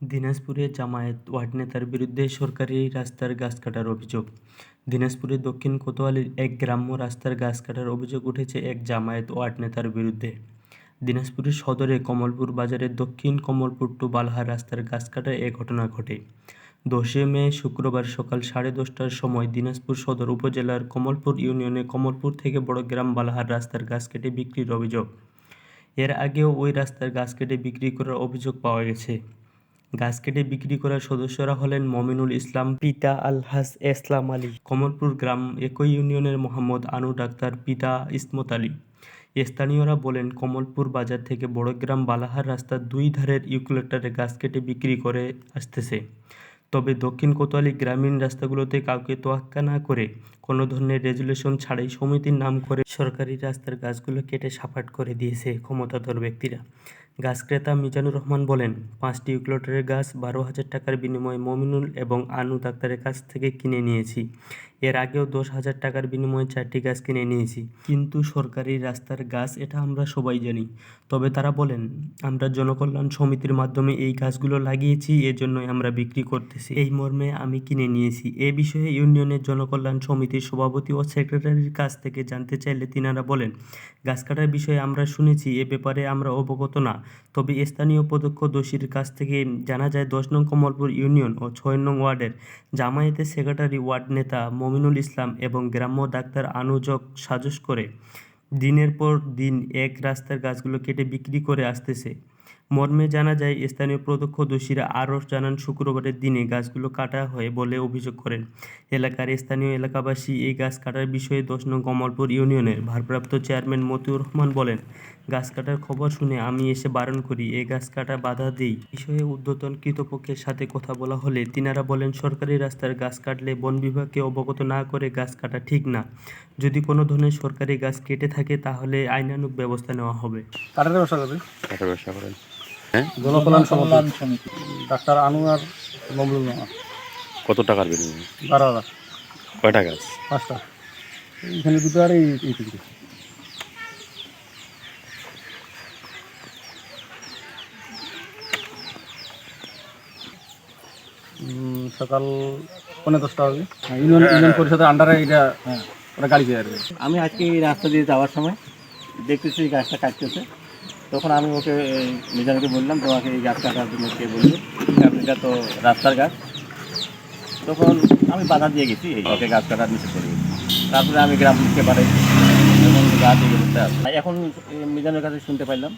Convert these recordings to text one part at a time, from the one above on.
দিনাজপুরে জামায়াত ওয়ার্ড নেতার বিরুদ্ধে সরকারি রাস্তার গাছ কাটার অভিযোগ। দিনাজপুরের দক্ষিণ কোতোয়ালির এক গ্রাম্য রাস্তার গাছ কাটার অভিযোগ উঠেছে এক জামায়াত ওয়ার্ড নেতার বিরুদ্ধে। দিনাজপুরের সদরে কমলপুর বাজারের দক্ষিণ কমলপুর টু বালহার রাস্তার গাছ কাটার এ ঘটনা ঘটে। দশই মে শুক্রবার সকাল সাড়ে দশটার সময় দিনাজপুর সদর উপজেলার কমলপুর ইউনিয়নে কমলপুর থেকে বড়গ্রাম বালহার রাস্তার গাছ কেটে বিক্রির অভিযোগ। এর আগেও ওই রাস্তার গাছ কেটে বিক্রি করার অভিযোগ পাওয়া গেছে। গাছ কেটে বিক্রি করার সদস্যরা হলেন মমিনুল ইসলাম, পিতা আলহাজ ইসলাম আলী, কমলপুর গ্রাম একই ইউনিয়নের মোহাম্মদ আনু ডাক্তার, পিতা ইসমত আলী। স্থানীয়রা বলেন, কমলপুর বাজার থেকে বড়গ্রাম বালাহার রাস্তার দুই ধারের ইউক্লেটারে গাছ কেটে বিক্রি করে আসতেছে। তবে দক্ষিণ কোতোয়ালি গ্রামীণ রাস্তাগুলোতে কাউকে তোয়াক্কা না করে কোনো ধরনের রেজুলেশন ছাড়াই সমিতির নাম করে সরকারি রাস্তার গাছগুলো কেটে সাপাট করে দিয়েছে ক্ষমতাধর ব্যক্তিরা। গাছ ক্রেতা মিজানুর রহমান বলেন, পাঁচটি ইউক্লোটারের গাছ বারো হাজার টাকার বিনিময়ে মমিনুল এবং আনু ডাক্তারের কাছ থেকে কিনে নিয়েছি। এর আগেও দশ হাজার টাকার বিনিময়ে চারটি গাছ কিনে নিয়েছি। কিন্তু সরকারি রাস্তার গাছ এটা আমরা সবাই জানি। তবে তারা বলেন, আমরা জনকল্যাণ সমিতির মাধ্যমে এই গাছগুলো লাগিয়েছি, এজন্যই আমরা বিক্রি করতেছি। এই মর্মে আমি কিনে নিয়েছি। এ বিষয়ে ইউনিয়নের জনকল্যাণ সমিতির সভাপতি ও সেক্রেটারির কাছ থেকে জানতে চাইলে তিনারা বলেন, গাছ কাটার বিষয়ে আমরা শুনেছি, এ ব্যাপারে আমরা অবগত না। তবে স্থানীয় প্রত্যক্ষদর্শীর কাছ থেকে জানা যায়, দশ নং কমলপুর ইউনিয়ন ও ছয় নং ওয়ার্ডের জামায়াতের সেক্রেটারি ওয়ার্ড নেতা মমিনুল ইসলাম এবং গ্রাম্য ডাক্তার আনুজক সাজস করে দিনের পর দিন এক রাস্তার গাছগুলো কেটে বিক্রি করে আসতেছে। মর্মে জানা যায়, স্থানীয় প্রত্যক্ষদর্শীরা আরও জানান, শুক্রবারের দিনে গাছগুলো কাটা হয় বলে অভিযোগ করেন। এলাকার স্থানীয় এলাকাবাসী এই গাছ কাটার বিষয়ে দশ নং কমলপুর ইউনিয়নের ভারপ্রাপ্ত চেয়ারম্যান মতিউর রহমান বলেন গাছ কাটার খবর শুনে আমি এসে বারণ করি এই গাছ কাটা বাধা দেই। বিষয়ে ঊর্ধ্বতন কৃতপক্ষের সাথে কথা বলা হলে তিনারা বলেন সরকারি রাস্তার গাছ কাটলে বন বিভাগকে অবগত না করে গাছ কাটা ঠিক না। যদি কোনো ধরনের সরকারি গাছ কেটে থাকে তাহলে আইনানুক ব্যবস্থা নেওয়া হবে। করেন? হ্যাঁ? জনকল্যাণ সমিতি। ডাক্তার আনোয়ার মমলুল কত টাকার বিনিময়ে? বারো হাজার। কয়টা গাছ? পাঁচটা। এখানে দুটো আর এই সকাল পনেরো দশটা হবে হ্যাঁ, ইউনিয়ন ইউনিয়ন পরিষদের আন্ডারে এটা হ্যাঁ ওটা গাড়ি দিয়ে আর আমি আজকে এই রাস্তা দিয়ে যাওয়ার সময় দেখতেছি এই গাছটা কাটতেছে। তখন আমি ওকে মিজানকে বললাম তোমাকে এই গাছ কাটার জন্য কে বলল? এটা তো রাস্তার গাছ। তখন আমি বাধা দিয়ে গেছি এই ওকে গাছ কাটার নিচে করে তারপরে আমি গ্রাম লিখতে পারি গাছ এখন মিজানের কাছে শুনতে পাইলাম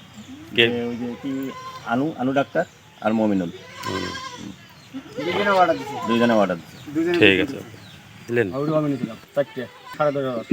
ওই যে কি আনু আনু ডাক্তার আর মমিনুল। হুম, দুইজনে অর্ডার দিচ্ছে ঠিক আছে। দিলেন ওইটাও আমি নিয়েছিলাম চারটে সাড়ে দশ হাজার